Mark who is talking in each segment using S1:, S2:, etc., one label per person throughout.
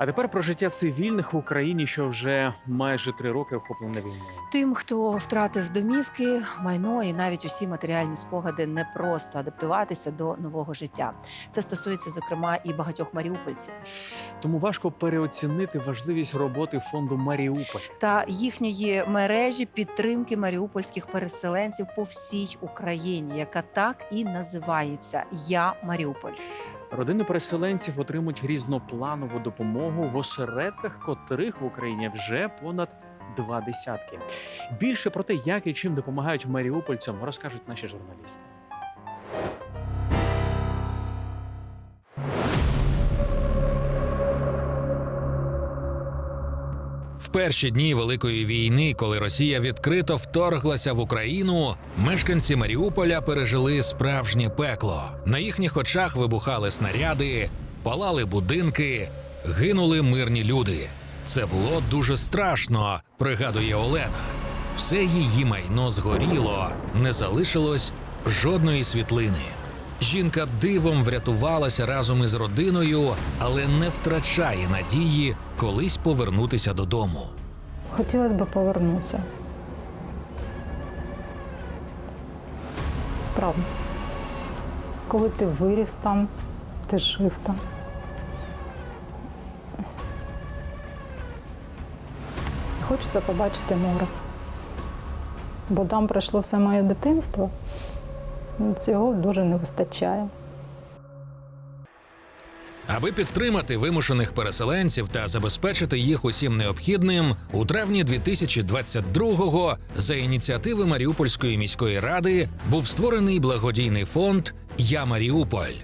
S1: А тепер про життя цивільних в Україні, що вже майже три роки охоплена війною.
S2: Тим, хто втратив домівки, майно і навіть усі матеріальні спогади, не просто адаптуватися до нового життя. Це стосується зокрема і багатьох маріупольців
S1: Тому важко переоцінити важливість роботи фонду Маріуполь.
S2: та їхньої мережі підтримки маріупольських переселенців по всій Україні, яка так і називається Я Маріуполь.
S1: Родини переселенців отримують різнопланову допомогу в осередках, котрих в Україні вже понад два десятки. Більше про те, як і чим допомагають маріупольцям, розкажуть наші журналісти.
S3: Перші дні Великої війни, коли Росія відкрито вторглася в Україну, мешканці Маріуполя пережили справжнє пекло. На їхніх очах вибухали снаряди, палали будинки, гинули мирні люди. Це було дуже страшно, пригадує Олена. Все її майно згоріло, не залишилось жодної світлини. Жінка дивом врятувалася разом із родиною, але не втрачає надії колись повернутися додому.
S4: Хотілося б повернутися. Правда. Коли ти виріс там, ти жив там. Хочеться побачити море. Бо там пройшло все моє дитинство. Цього дуже не вистачає.
S3: Аби підтримати вимушених переселенців та забезпечити їх усім необхідним, у травні 2022-го за ініціативи Маріупольської міської ради був створений благодійний фонд Я Маріуполь.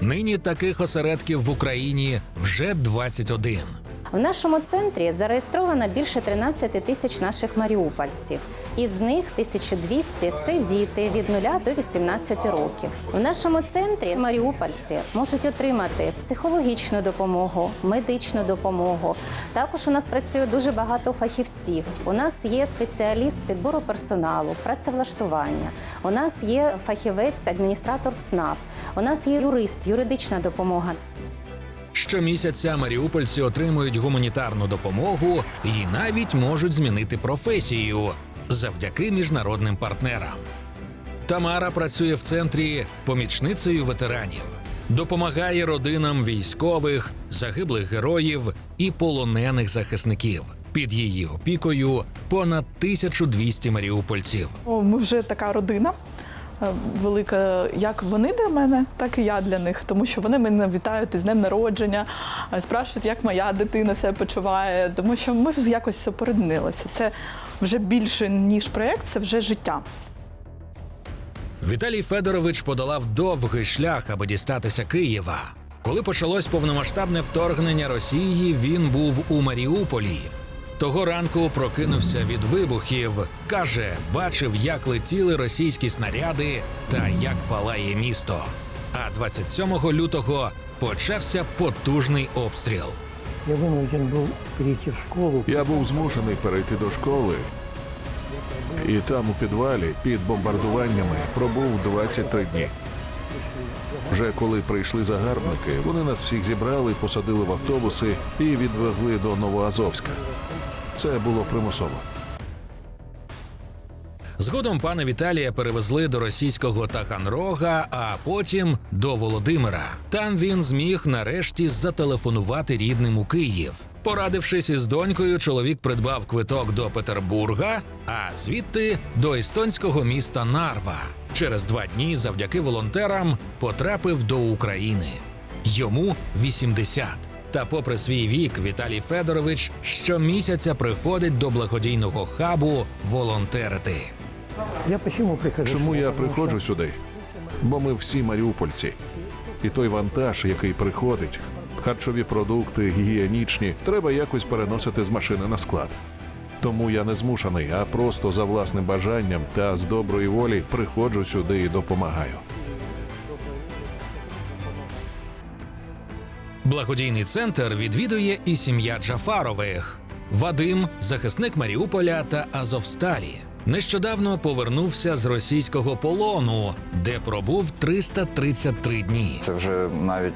S3: Нині таких осередків в Україні вже 21.
S5: В нашому центрі зареєстровано більше 13 тисяч наших маріупольців. Із них 1200 – це діти від 0 до 18 років. В нашому центрі маріупольці можуть отримати психологічну допомогу, медичну допомогу. Також у нас працює дуже багато фахівців. У нас є спеціаліст з підбору персоналу, працевлаштування. У нас є фахівець, адміністратор ЦНАП. У нас є юрист, юридична допомога.
S3: Щомісяця маріупольці отримують гуманітарну допомогу і навіть можуть змінити професію завдяки міжнародним партнерам. Тамара працює в центрі помічницею ветеранів, допомагає родинам військових, загиблих героїв і полонених захисників. Під її опікою понад 1200 маріупольців.
S6: Ми вже така родина велика, як вони для мене, так і я для них. Тому що вони мене вітають із днем народження, е, спрашують, як моя дитина себе почуває. Тому що ми якось поріднилися. Це вже більше ніж проєкт, це вже життя.
S3: Віталій Федорович подолав довгий шлях, аби дістатися Києва. Коли почалось повномасштабне вторгнення Росії, він був у Маріуполі. Того ранку прокинувся від вибухів. Каже, бачив, як летіли російські снаряди та як палає місто. А 27 лютого почався потужний обстріл.
S7: Я вынужден был перейти в школу.
S8: Я був змушений перейти до школи, і там у підвалі під бомбардуваннями пробув 23 дні. Вже коли прийшли загарбники, вони нас всіх зібрали, посадили в автобуси і відвезли до Новоазовська. Це було примусово.
S3: Згодом пана Віталія перевезли до російського Таганрога, а потім до Володимира. Там він зміг нарешті зателефонувати рідним у Київ. Порадившись із донькою, чоловік придбав квиток до Петербурга, а звідти до естонського міста Нарва. Через два дні, завдяки волонтерам, потрапив до України. Йому 80. Та, попри свій вік, Віталій Федорович щомісяця приходить до благодійного хабу волонтерити.
S7: Я почему прихожу?
S8: Чому я приходжу сюди? Бо ми всі маріупольці. І той вантаж, який приходить, харчові продукти, гігієнічні, треба якось переносити з машини на склад. Тому я не змушений, а просто за власним бажанням та з доброї волі приходжу сюди і допомагаю.
S3: Благодійний центр відвідує і сім'я Джафарових. Вадим, захисник Маріуполя та Азовсталі. Нещодавно повернувся з російського полону, де пробув 333 дні.
S9: Це вже навіть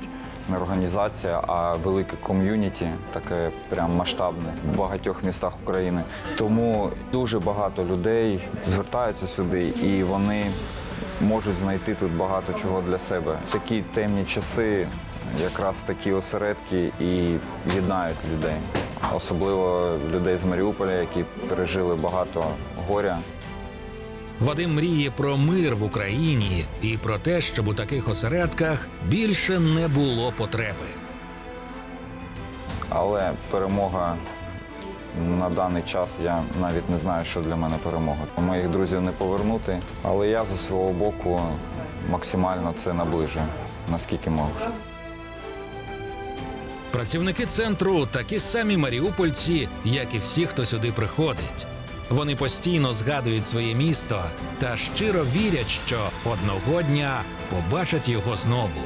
S9: не організація, а велике ком'юніті, таке прям масштабне в багатьох містах України. Тому дуже багато людей звертаються сюди і вони можуть знайти тут багато чого для себе. Такі темні часи, якраз такі осередки і єднають людей, особливо людей з Маріуполя, які пережили багато горя.
S3: Вадим мріє про мир в Україні і про те, щоб у таких осередках більше не було потреби.
S9: Але перемога на даний час я навіть не знаю, що для мене перемога. Моїх друзів не повернути, але я за свого боку максимально це наближу, наскільки можу.
S3: Працівники центру такі самі маріупольці, як і всі, хто сюди приходить. Вони постійно згадують своє місто та щиро вірять, що одного дня побачать його знову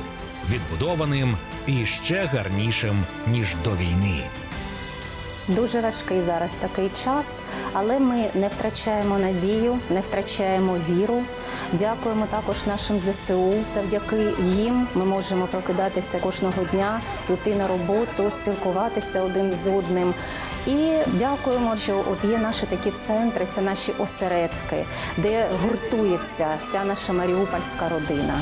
S3: відбудованим і ще гарнішим ніж до війни.
S5: Дуже важкий зараз такий час, але ми не втрачаємо надію, не втрачаємо віру. Дякуємо також нашим ЗСУ. Завдяки їм ми можемо прокидатися кожного дня, йти на роботу, спілкуватися один з одним. І дякуємо, що от є наші такі центри, це наші осередки, де гуртується вся наша маріупольська родина.